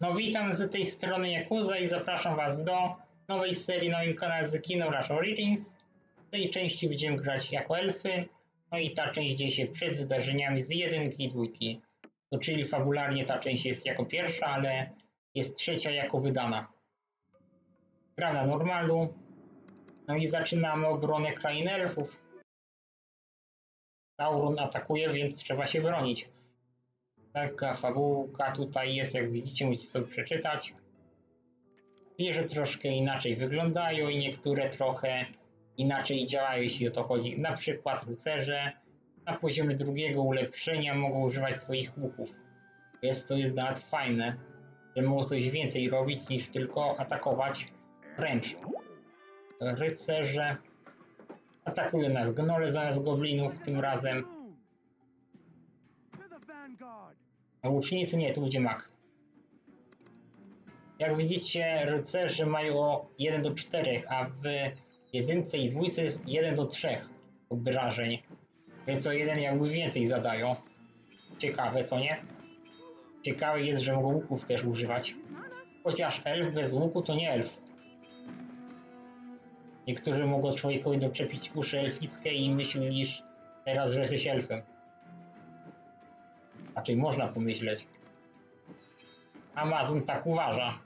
No witam z tej strony Yakuza i zapraszam was do nowej serii na moim kanale z Kingdom Rush Origins. W tej części będziemy grać jako elfy, no i ta część dzieje się przed wydarzeniami z jedynki i dwójki. To czyli fabularnie ta część jest jako pierwsza, ale jest trzecia jako wydana. Gra na normalu. No i zaczynamy obronę krain elfów. Sauron atakuje, więc trzeba się bronić. Taka fabułka tutaj jest, jak widzicie, musicie sobie przeczytać. Wieże troszkę inaczej wyglądają i niektóre trochę inaczej działają, jeśli o to chodzi. Na przykład rycerze na poziomie drugiego ulepszenia mogą używać swoich łuków. Jest to jest nawet fajne, że mogą coś więcej robić niż tylko atakować wręcz. Rycerze atakują nas gnole zamiast goblinów tym razem. Łucznicy nie, tu będzie mak. Jak widzicie, rycerze mają o 1 do 4, a w jedynce i dwójce jest 1 do 3 obrażeń. Więc o jeden jakby więcej zadają. Ciekawe, co nie? Ciekawe jest, że mogą łuków też używać. Chociaż elf bez łuku to nie elf. Niektórzy mogą człowiekowi doczepić uszy elfickie i myślisz teraz, że jesteś elfem. Raczej można pomyśleć. Amazon tak uważa.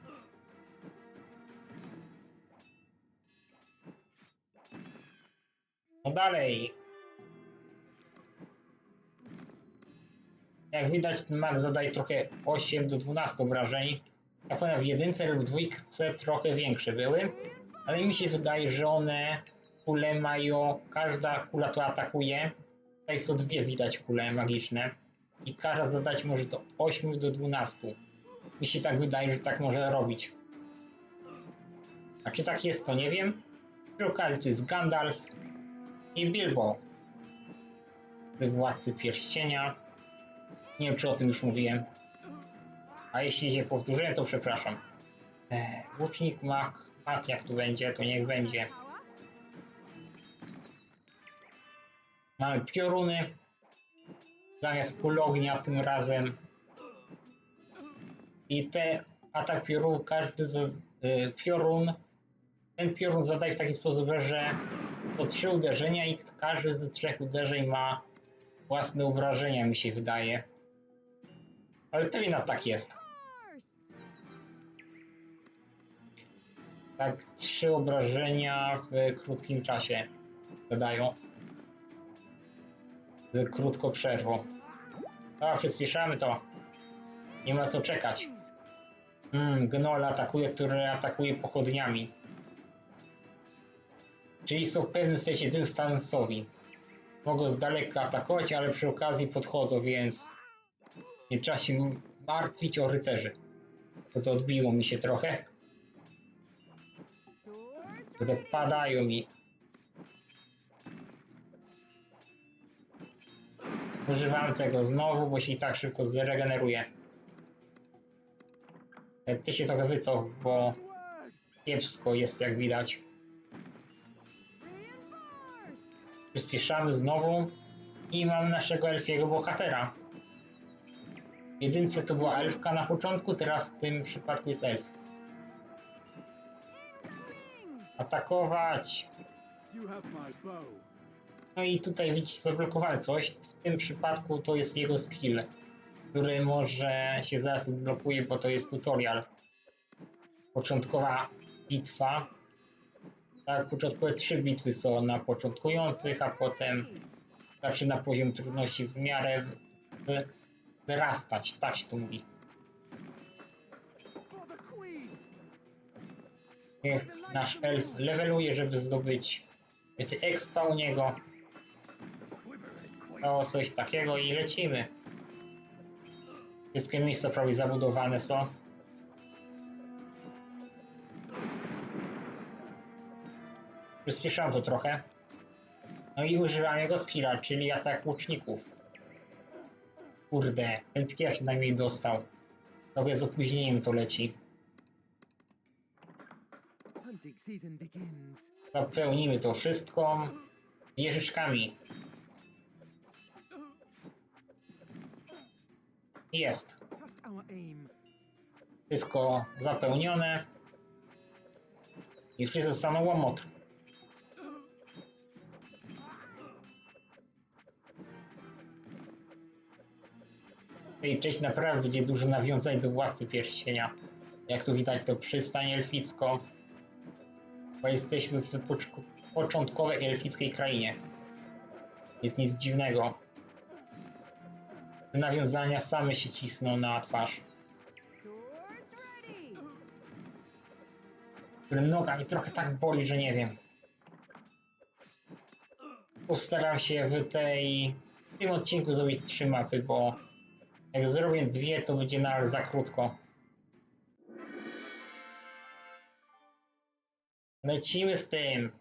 No dalej. Jak widać, ten mag zadaje trochę 8 do 12 obrażeń. Ja powiem, w jedynce lub dwójce trochę większe były, ale mi się wydaje, że one kule mają, każda kula to atakuje. Tutaj są dwie widać kule magiczne i każda zadać może do 8 do 12. Mi się tak wydaje, że tak może robić. A czy tak jest, to nie wiem. Przy okazji to jest Gandalf i Bilbo. Władcy Pierścienia. Nie wiem, czy o tym już mówiłem. A jeśli nie powtórzyłem, to przepraszam. Ech, łucznik, mak, mak jak tu będzie, to niech będzie. Mamy pioruny. Zamiast kul ognia tym razem. I te atak piorun, każdy z, y, piorun, ten piorun zadaje w taki sposób, że to trzy uderzenia i każdy z trzech uderzeń ma własne obrażenia, mi się wydaje. Ale pewnie na tak jest. Tak, trzy obrażenia w krótkim czasie zadają. Z krótką przerwą. Dobra, przyspieszamy to. Nie ma co czekać. Mm, gnoll atakuje, który atakuje pochodniami. Czyli są w pewnym sensie dystansowi. Mogą z daleka atakować, ale przy okazji podchodzą, więc nie trzeba się martwić o rycerzy. Bo to odbiło mi się trochę. Te padają mi. Używam tego znowu, bo się i tak szybko zregeneruje. E, Ty się trochę wycof, bo kiepsko jest jak widać. Przyspieszamy znowu i mam naszego elfiego bohatera. Jedynce to była elfka na początku, teraz w tym przypadku jest elf. Atakować! You have my bow. No i tutaj widzicie zablokowane coś. W tym przypadku to jest jego skill, który może się zaraz odblokuje, bo to jest tutorial. Początkowa bitwa. Tak, początkowe trzy bitwy są na początkujących, a potem zaczyna poziom trudności w miarę w- wzrastać, tak się to mówi. Niech nasz elf leveluje, żeby zdobyć więcej expa u niego. O, coś takiego i lecimy. Wszystkie miejsca prawie zabudowane są. Przyspieszam to trochę. No i używam jego skilla, czyli atak łuczników. Kurde, ten pierwszy najmniej dostał. Trochę z opóźnieniem to leci. Zapełnimy to wszystko wieżyczkami. Jest. Wszystko zapełnione. I wszyscy zostaną łomot. Tej części naprawdę będzie dużo nawiązań do władcy pierścienia. Jak tu widać to przystań elficką. Bo jesteśmy w początkowej elfickiej krainie. Jest nic dziwnego. Nawiązania same się cisną na twarz. Które noga mi trochę tak boli, że nie wiem. Postaram się w tej w tym odcinku zrobić trzy mapy, bo jak zrobię dwie, to będzie na za krótko. Lecimy z tym.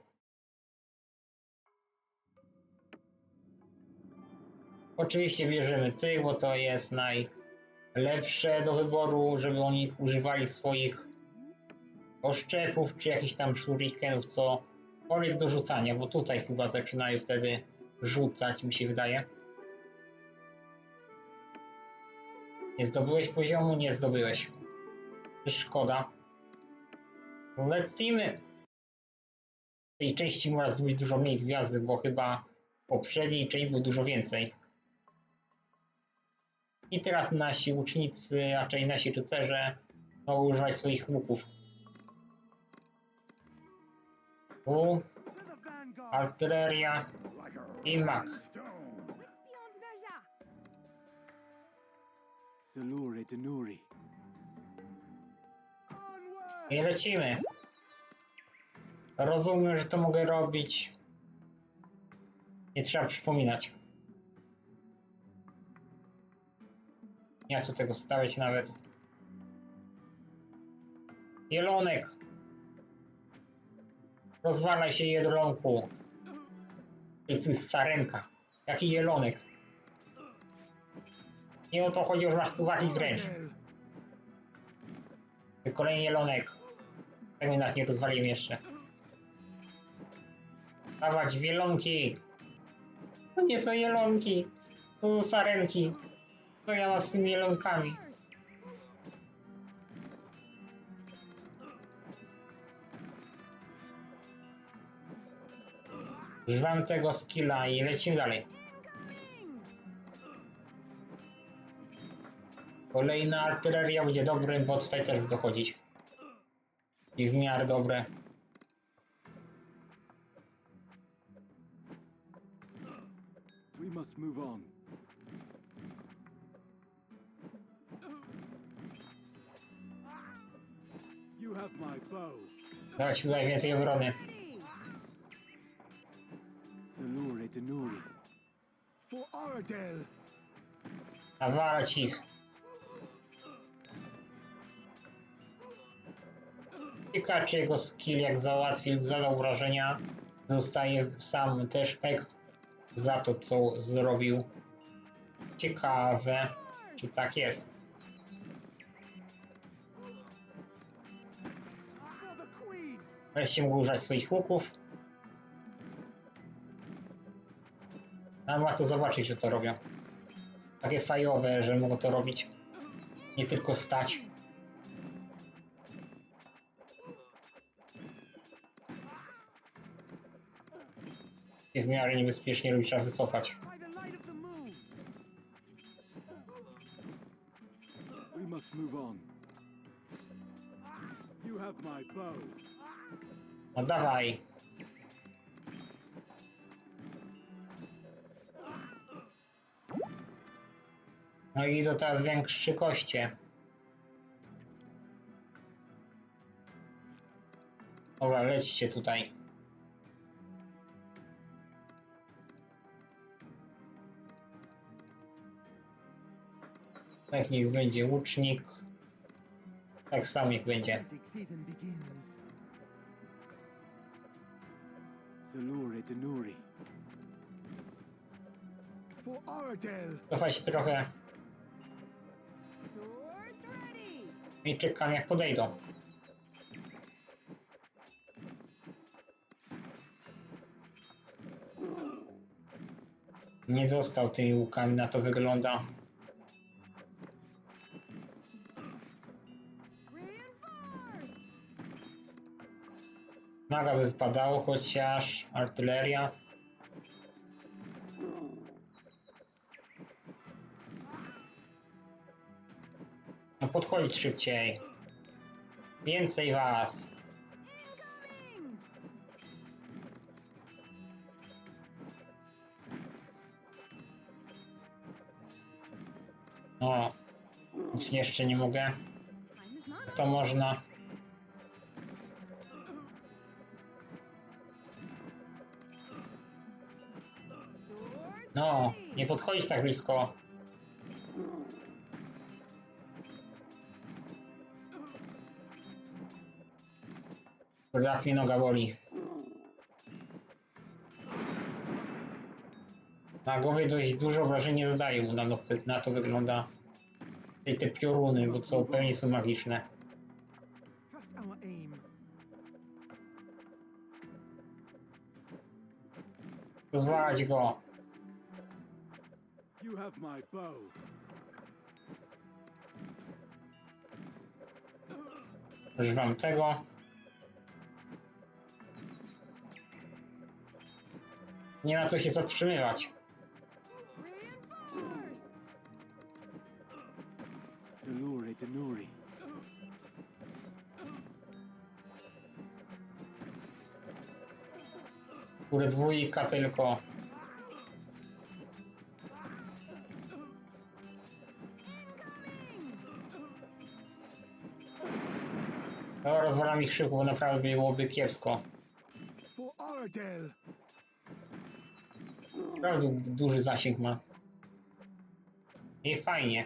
Oczywiście bierzemy tych, bo to jest najlepsze do wyboru, żeby oni używali swoich oszczepów, czy jakichś tam shurikenów, co cokolwiek do rzucania, bo tutaj chyba zaczynają wtedy rzucać, mi się wydaje. Nie zdobyłeś poziomu? Nie zdobyłeś. Szkoda. Lecimy. W tej części można zrobić dużo mniej gwiazdy, bo chyba w poprzedniej części było dużo więcej. I teraz nasi łucznicy, raczej nasi rycerze mogą używać swoich łuków. Tu artyleria i mak. I lecimy. Rozumiem, że to mogę robić. Nie trzeba przypominać. Nie co tego stawiać nawet. Jelonek! Rozwalaj się jedronku. I jest sarenka. Jaki jelonek? Nie o to chodzi, tu walić wręcz. Kolejny jelonek. Tego nawet nie rozwaliłem jeszcze. Dawać wielonki. To nie są jelonki. To są sarenki. Co ja mam z tymi jelonkami? Używam tego skilla i lecimy dalej. Kolejna artyleria będzie dobrym, bo tutaj też dochodzić. I w miarę dobre. We must move on. Dawać tutaj więcej obrony. For Aradel. Nawalać ich. Ciekawe czy jego skill jak załatwił, zadał wrażenia. Zostaje sam też eks za to co zrobił. Ciekawe czy tak jest. Wreszcie mógł używać swoich łuków. Ale warto zobaczyć, że to robią. Takie fajowe, że mogą to robić. Nie tylko stać. I w miarę niebezpiecznie robić, trzeba wycofać. Dawaj. No i to teraz większy koście. Dobra, lećcie tutaj. Tak niech będzie łucznik. Tak sam niech będzie. Salure Denuri. For Aradel. Cofaj się trochę Swords ready. i czekam jak podejdą. Nie dostał tymi łukami, na to wygląda. Maga by wypadało, chociaż artyleria. No podchodzić szybciej. Więcej was. O, nic jeszcze nie mogę. To można. No, nie podchodzić tak blisko. Jak mnie noga boli. Na głowie dość dużo obrażeń nie zadają, na, na to wygląda. I te pioruny, bo co pewnie są magiczne. Rozwalać go. You have my bow. Używam tego. Nie ma co się zatrzymywać. Denuri. Kurde, dwójka tylko. Szybko, bo naprawdę byłoby kiepsko. Naprawdę duży zasięg ma. I fajnie.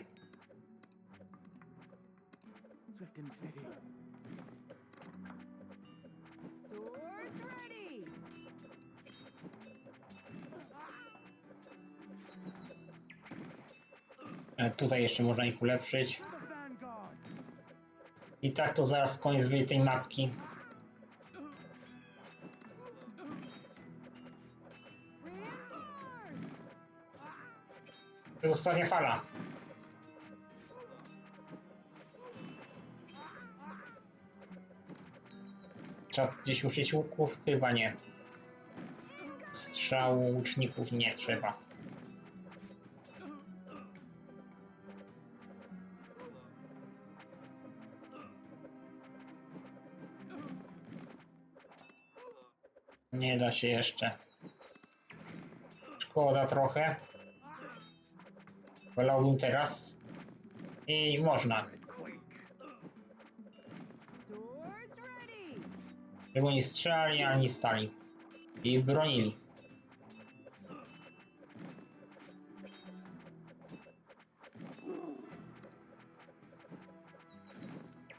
Tutaj jeszcze można ich ulepszyć. I tak to zaraz koniec będzie tej mapki. To jest ostatnia fala. Trzeba gdzieś użyć łuków? Chyba nie. Strzału łuczników nie trzeba. Nie da się jeszcze. Szkoda trochę. Wolałbym teraz. I można. Żeby oni strzelali, ani stali. I bronili.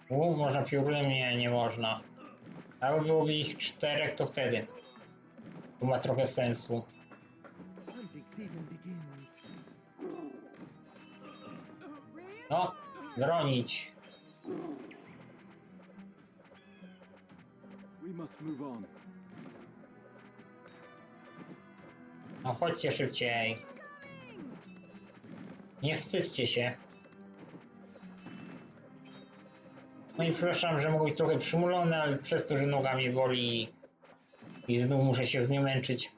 U, można piórem? Nie, nie można. Ale byłoby ich czterech, to wtedy. To ma trochę sensu. No, bronić. No chodźcie szybciej. Nie wstydźcie się. No i przepraszam, że mogę być trochę przymulony, ale przez to, że noga mnie boli i znów muszę się z nią męczyć.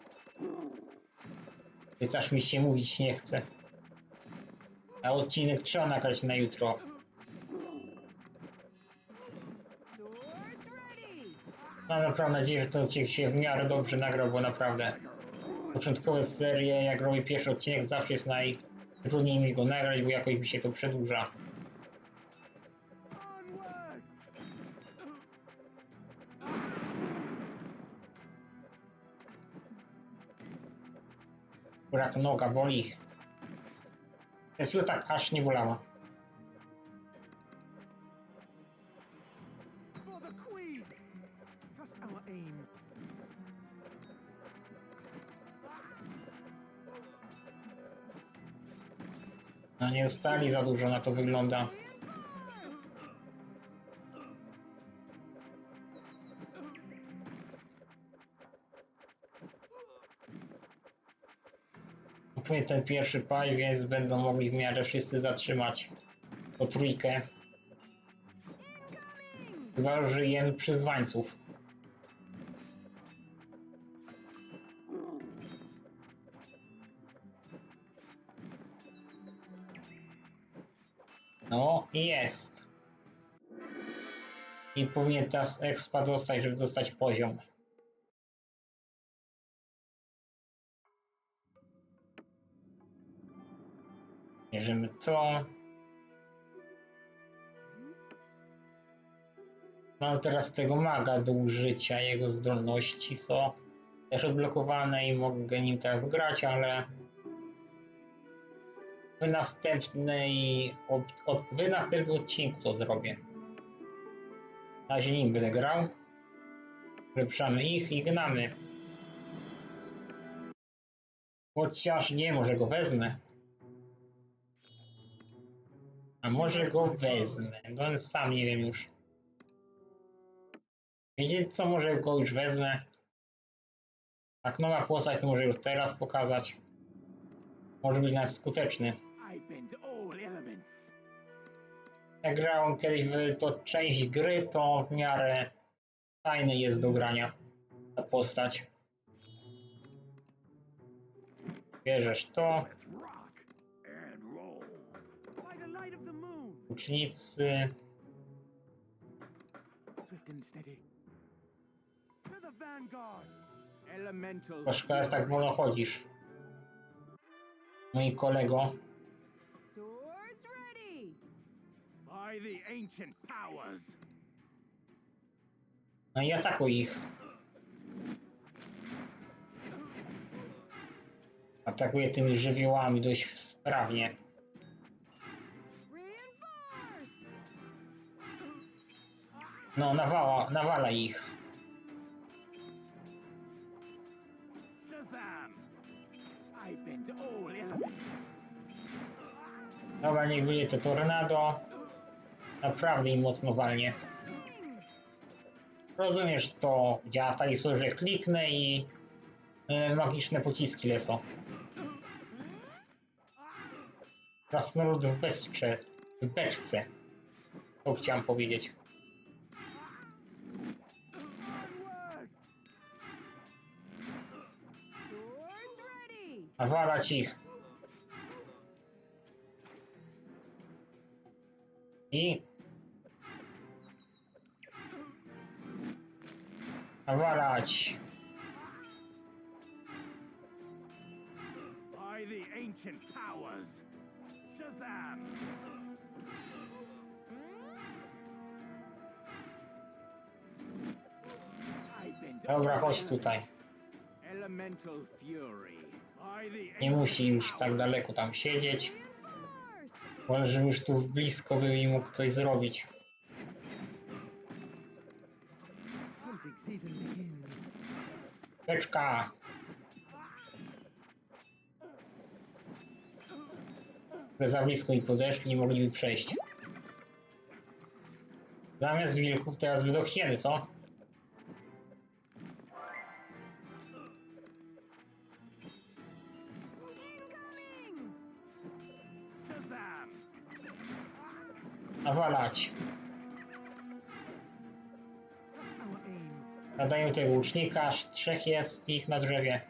Więc aż mi się mówić nie chce. A odcinek trzeba nagrać na jutro. Mam naprawdę nadzieję, że ten odcinek się w miarę dobrze nagrał, bo naprawdę początkowe serie, jak robię pierwszy odcinek, zawsze jest najtrudniej mi go nagrać, bo jakoś mi się to przedłuża. Brak noga boli. Jest tak aż nie bolała. No nie stali za dużo, na to wygląda. wpłynie ten pierwszy paj, więc będą mogli w miarę wszyscy zatrzymać po trójkę. Chyba żyjemy przyzwańców. No i jest. I powinien teraz expa dostać, żeby dostać poziom. Bierzemy to. Mam teraz tego maga do użycia, jego zdolności są też odblokowane i mogę nim teraz grać, ale w następnej od, od, w następnym odcinku to zrobię. Na razie nim będę grał. Ulepszamy ich i gnamy. Chociaż nie, może go wezmę. A może go wezmę? No sam nie wiem już. Wiecie co, może go już wezmę? Jak nowa postać, to może już teraz pokazać. Może być nawet skuteczny. Jak grałem kiedyś w to część gry, to w miarę fajny jest do grania ta postać. Bierzesz to, że tak wolno chodzisz. Mój kolego, Swords ready. By the ancient powers. no i atakuj ich. Atakuje tymi żywiołami dość sprawnie. No, nawala, nawala ich. Dobra, niech będzie to tornado. Naprawdę im mocno walnie. Rozumiesz, to działa w taki sposób, że kliknę i e, magiczne pociski lecą. Krasnolud w beczce. W beczce. To chciałem powiedzieć. Nawalać ich. I... Nawalać. By the ancient powers. Shazam. Dobra, chodź tutaj. Elemental fury. Nie musi już tak daleko tam siedzieć. Wolę, żeby już tu blisko był i mógł coś zrobić. Beczka! Za blisko mi podeszli, nie mogliby przejść. Zamiast wilków teraz będą hieny, co? Aim. Nadają tego łucznika, aż trzech jest ich na drzewie.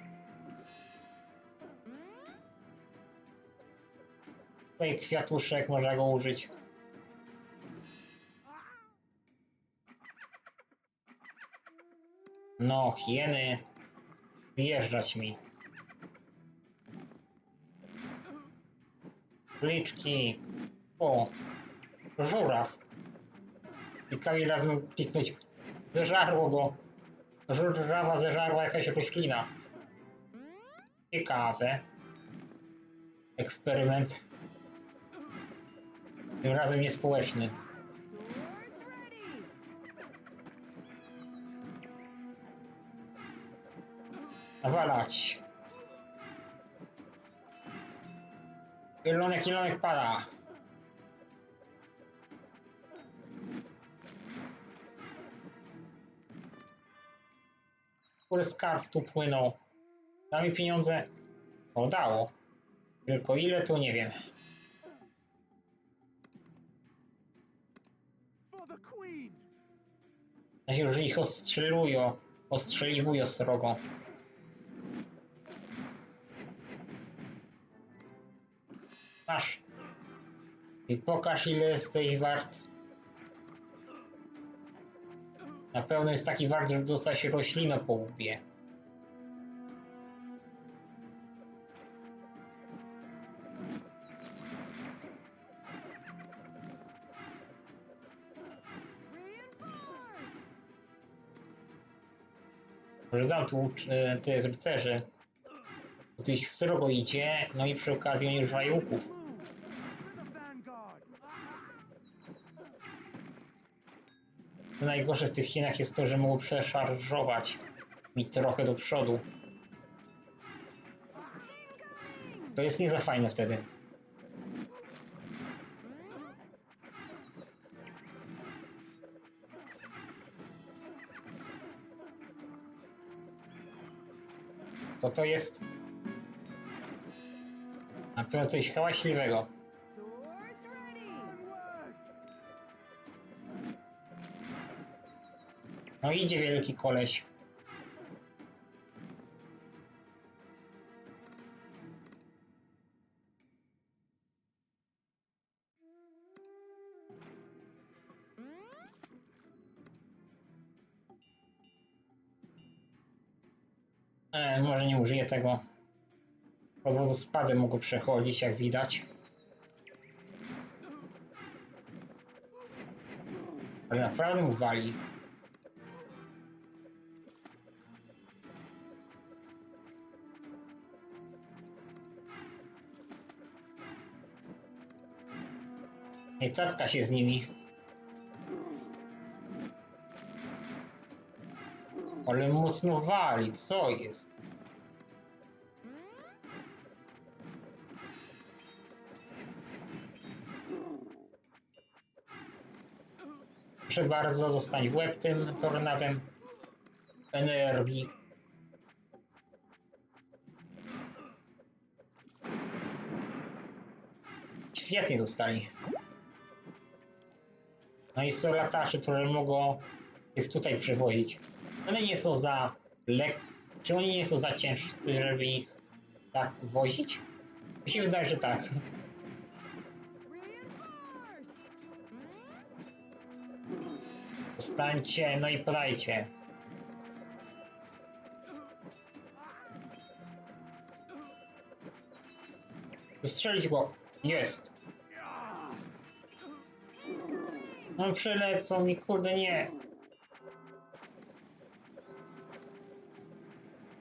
Tutaj kwiatuszek, można go użyć. No, hieny. Zjeżdżać mi. Kliczki. O, żuraw. Ciekawie razem kliknąć. Zeżarło go. Żurawa zeżarła jakaś roślina. Ciekawe. Eksperyment. Tym razem niespołeczny. Nawalać. Kielonek, kielonek pada. Który skarb tu płynął? Da pieniądze? O, dało. Tylko ile, to nie wiem. Ja się już ich ostrzelują. Ostrzeliwują srogo. Masz. I pokaż ile jesteś wart. Na pewno jest taki wart, żeby dostać roślinę po łbie. Może dam tu e, tych rycerzy. Tu ich srogo idzie, no i przy okazji oni używają łuków. Move! To the vanguard! To najgorsze w tych Chinach jest to, że mogą przeszarżować mi trochę do przodu. To jest nie za fajne wtedy. To to jest na pewno coś hałaśliwego. No idzie wielki koleś. E, może nie użyję tego. Pod wodospadem mogę przechodzić, jak widać. Ale naprawdę mu wali. Nie cacka się z nimi. Ale mocno wali, co jest? Proszę bardzo, zostań w łeb tym tornadem energii. Świetnie dostali. No i są latacze, które mogą ich tutaj przewozić. One nie są za lek... Czy oni nie są za ciężcy, żeby ich tak wozić? Mi się wydaje, że tak. Zostańcie, no i podajcie. Strzelić go. Jest. No przylecą mi, kurde, nie.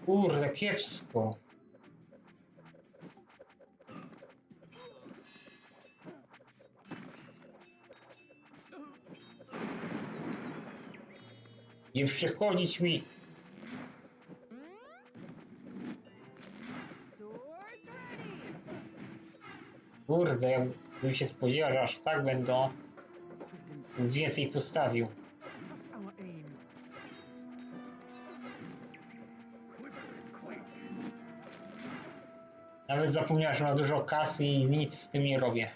Kurde, kiepsko. Nie przychodzić mi. Kurde, ja bym się spodziewał, że aż tak będą więcej postawił. Nawet zapomniałem, że ma dużo kasy i nic z tym nie robię.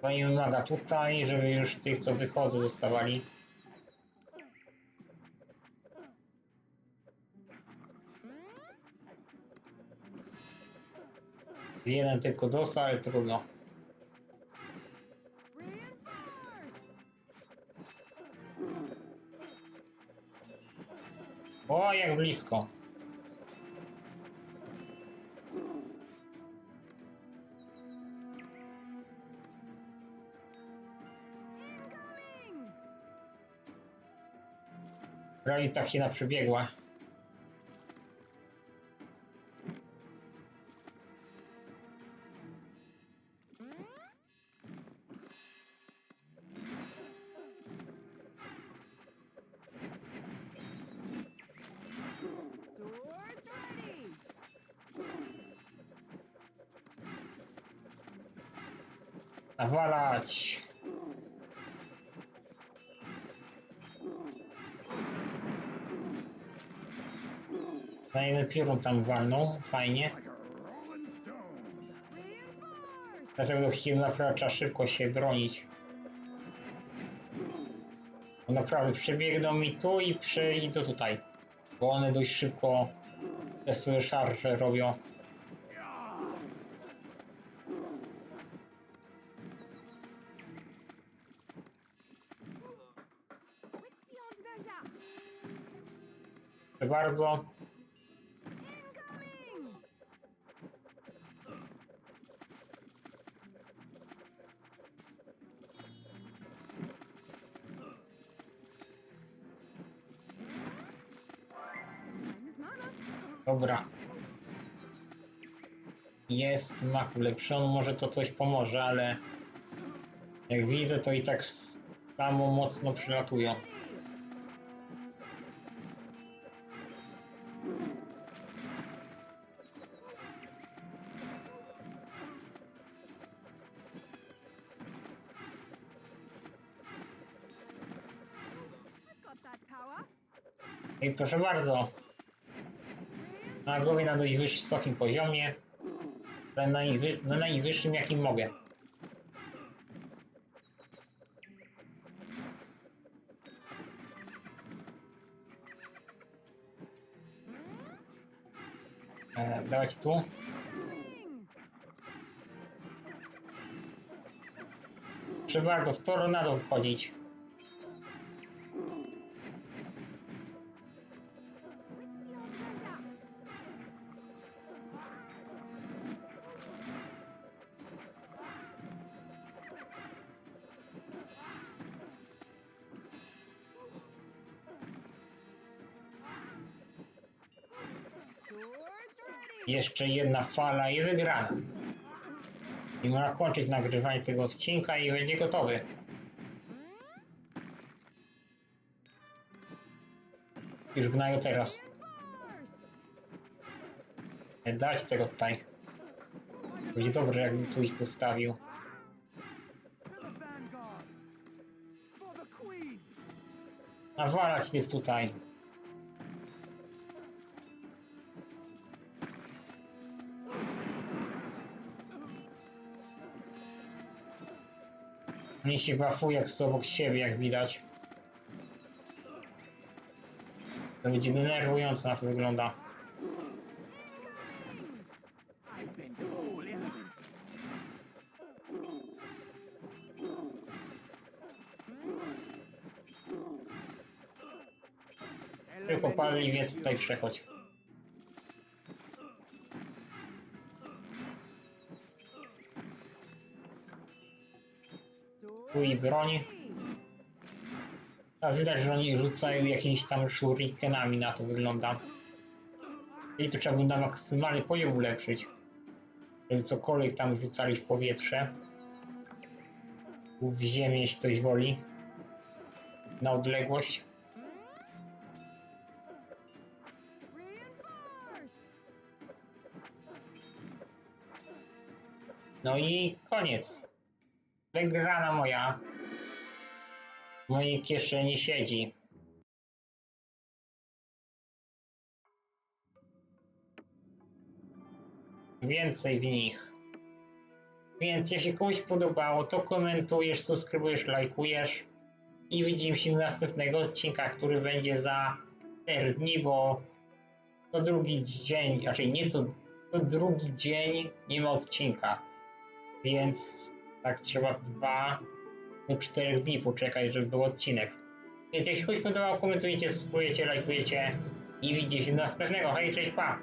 To nie wymaga tutaj, żeby już tych, co wychodzą, dostawali. Jeden tylko dostał, ale trudno. O, jak blisko. Incoming! Prawie tak się na przebiegła. Nawalać. Na jeden tam walną, fajnie. Dlatego do Hiena trzeba szybko się bronić. Bo naprawdę przebiegną mi tu i przejdą tutaj. Bo one dość szybko te swoje szarże robią. Bardzo. Dobra. Jest mak ulepszony, może to coś pomoże, ale jak widzę, to i tak samo mocno przylatują. Proszę bardzo, na głowie na dość wysokim poziomie, na, najwy, na najwyższym jakim mogę. E, dawać tu. Proszę bardzo, w tornado wchodzić. Jeszcze jedna fala i wygrana. I można kończyć nagrywanie tego odcinka i będzie gotowy. Już gnają teraz. Nie Dać tego tutaj. Będzie dobrze, jakbym tu ich postawił. Nawalać tych tutaj. Oni się bafują z obok siebie, jak widać. To będzie denerwujące, na to wygląda. Tylko padli, więc tutaj przechodź. Tu i broń. Teraz widać, że oni rzucają jakimiś tam shurikenami, na to wygląda. I to trzeba by na maksymalny poziom ulepszyć. Żeby cokolwiek tam rzucali w powietrze. W ziemię, jeśli ktoś woli. Na odległość. No i koniec. Wygrana moja. W mojej kieszeni siedzi. Więcej w nich. Więc jeśli komuś podobało, to komentujesz, subskrybujesz, lajkujesz. I widzimy się następnego odcinka, który będzie za 4 dni, bo co drugi dzień, raczej nie co, co drugi dzień nie ma odcinka więc tak trzeba dwa do czterech dni poczekać, żeby był odcinek. Więc jeśli komuś podobał, komentujcie, subskrybujecie, lajkujecie i widzimy się następnego. Hej, cześć, pa!